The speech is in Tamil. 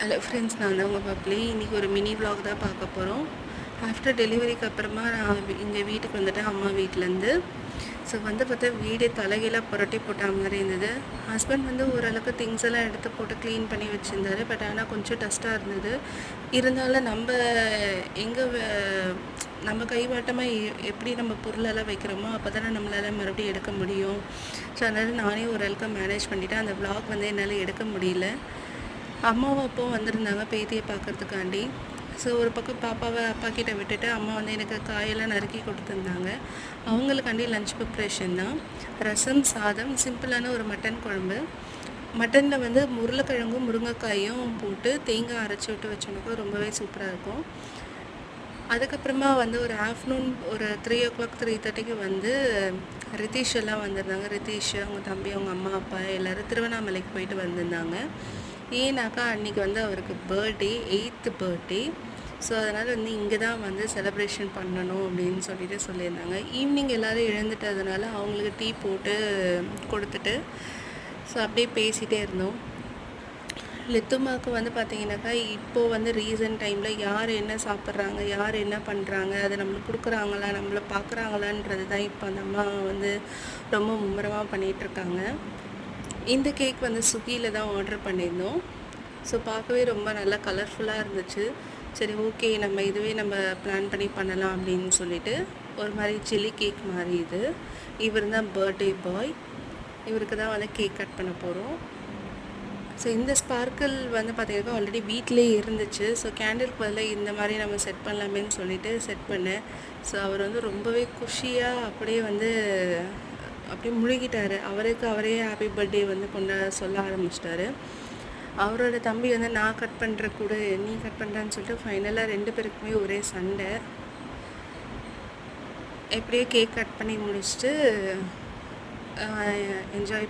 ஹலோ ஃப்ரெண்ட்ஸ் நான் தான் உங்கள் பப்ளி. இன்றைக்கி ஒரு மினி vlog தான் பார்க்க போகிறோம் ஆஃப்டர் டெலிவரிக்கு அப்புறமா நான் இங்கே வீட்டுக்கு வந்துட்டேன் அம்மா வீட்டிலேருந்து ஸோ வந்து பார்த்தா வீடு தலைகீழாக புரட்டி போட்ட மாதிரி இருந்தது. ஹஸ்பண்ட் வந்து ஓரளவுக்கு திங்ஸ் எல்லாம் எடுத்து போட்டு க்ளீன் பண்ணி வச்சுருந்தாரு. பட் ஆனால் கொஞ்சம் டஸ்ட்டாக இருந்தது. இருந்தாலும் நம்ம எங்கே நம்ம கைவாட்டமாக எப்படி நம்ம பொருளெல்லாம் வைக்கிறோமோ அப்போ தானே நம்மளால் மறுபடியும் எடுக்க முடியும். ஸோ அதனால் நானே ஓரளவுக்கு மேனேஜ் பண்ணிவிட்டேன் அந்த vlog வந்து என்னால் எடுக்க முடியல. அம்மாவும் அப்பாவும் வந்திருந்தாங்க பேத்தியை பார்க்கறதுக்காண்டி. ஸோ ஒரு பக்கம் பாப்பாவை அப்பா கிட்ட விட்டுட்டு அம்மா வந்து எனக்கு காயெல்லாம் நறுக்கி கொடுத்துருந்தாங்க. அவங்களுக்காண்டி லஞ்ச் ப்ரிப்ரேஷன் தான். ரசம் சாதம் சிம்பிளான ஒரு மட்டன் குழம்பு. மட்டனில் வந்து உருளைக்கிழங்கும் முருங்கைக்காயும் போட்டு தேங்காய் அரைச்சி விட்டு வச்சோன்னாக்கா ரொம்பவே சூப்பராக இருக்கும். அதுக்கப்புறமா வந்து ஒரு ஆஃப்டர்நூன் ஒரு த்ரீ ஓ கிளாக் த்ரீ தேர்ட்டிக்கு வந்து ரிதீஷ் எல்லாம் வந்திருந்தாங்க. ரிதீஷ் அவங்க தம்பி அவங்க அம்மா அப்பா எல்லோரும் திருவண்ணாமலைக்கு போயிட்டு வந்திருந்தாங்க. ஏன்னாக்கா அன்றைக்கி வந்து அவருக்கு பர்த்டே எயித்து பர்த்டே ஸோ அதனால் வந்து இங்கே தான் வந்து செலப்ரேஷன் பண்ணணும் அப்படின்னு சொல்லிட்டு சொல்லியிருந்தாங்க. ஈவினிங் எல்லோரும் எழுந்துட்டதுனால அவங்களுக்கு டீ போட்டு கொடுத்துட்டு ஸோ அப்படியே பேசிகிட்டே இருந்தோம். லித்துமாவுக்கு வந்து பார்த்தீங்கன்னாக்கா இப்போது வந்து ரீசன்ட் டைமில் யார் என்ன சாப்பிட்றாங்க யார் என்ன பண்ணுறாங்க அதை நம்மளுக்கு கொடுக்குறாங்களா நம்மளை பார்க்குறாங்களான்றது தான் இப்போ அந்த அம்மா வந்து ரொம்ப மும்முரமாக பண்ணிகிட்ருக்காங்க இந்த கேக் வந்து ஸ்விக்கியில் தான் ஆர்டர் பண்ணியிருந்தோம். ஸோ பார்க்கவே ரொம்ப நல்லா கலர்ஃபுல்லாக இருந்துச்சு. சரி ஓகே நம்ம இதுவே நம்ம பிளான் பண்ணி பண்ணலாம் அப்படின்னு சொல்லிட்டு ஒரு மாதிரி சில்லி கேக் மாதிரி இது. இவர் தான் பர்த்டே பாய் இவருக்கு தான் வந்து கேக் கட் பண்ண போகிறோம் ஸோ இந்த ஸ்பார்க்கிள் வந்து பார்த்தீங்கன்னா ஆல்ரெடி வீட்டிலே இருந்துச்சு. ஸோ கேண்டிலுக்கு பதிலாக இந்த மாதிரி நம்ம செட் பண்ணலாமேன்னு சொல்லிட்டு செட் பண்ணேன். ஸோ அவர் வந்து ரொம்பவே குஷியாக அப்படியே வந்து அப்படியே முழுகிட்டார். அவருக்கு அவரே ஹாப்பி பர்த்டே வந்து கொண்டாட சொல்ல ஆரம்பிச்சிட்டாரு. அவரோட தம்பி வந்து நான் கட் பண்ணுற கூட நீ கட் பண்ணுறான்னு சொல்லிட்டு ஃபைனலாக ரெண்டு பேருக்குமே ஒரே சண்டை. எப்படியோ கேக் கட் பண்ணி முடிச்சுட்டு என்ஜாய் பண்ணி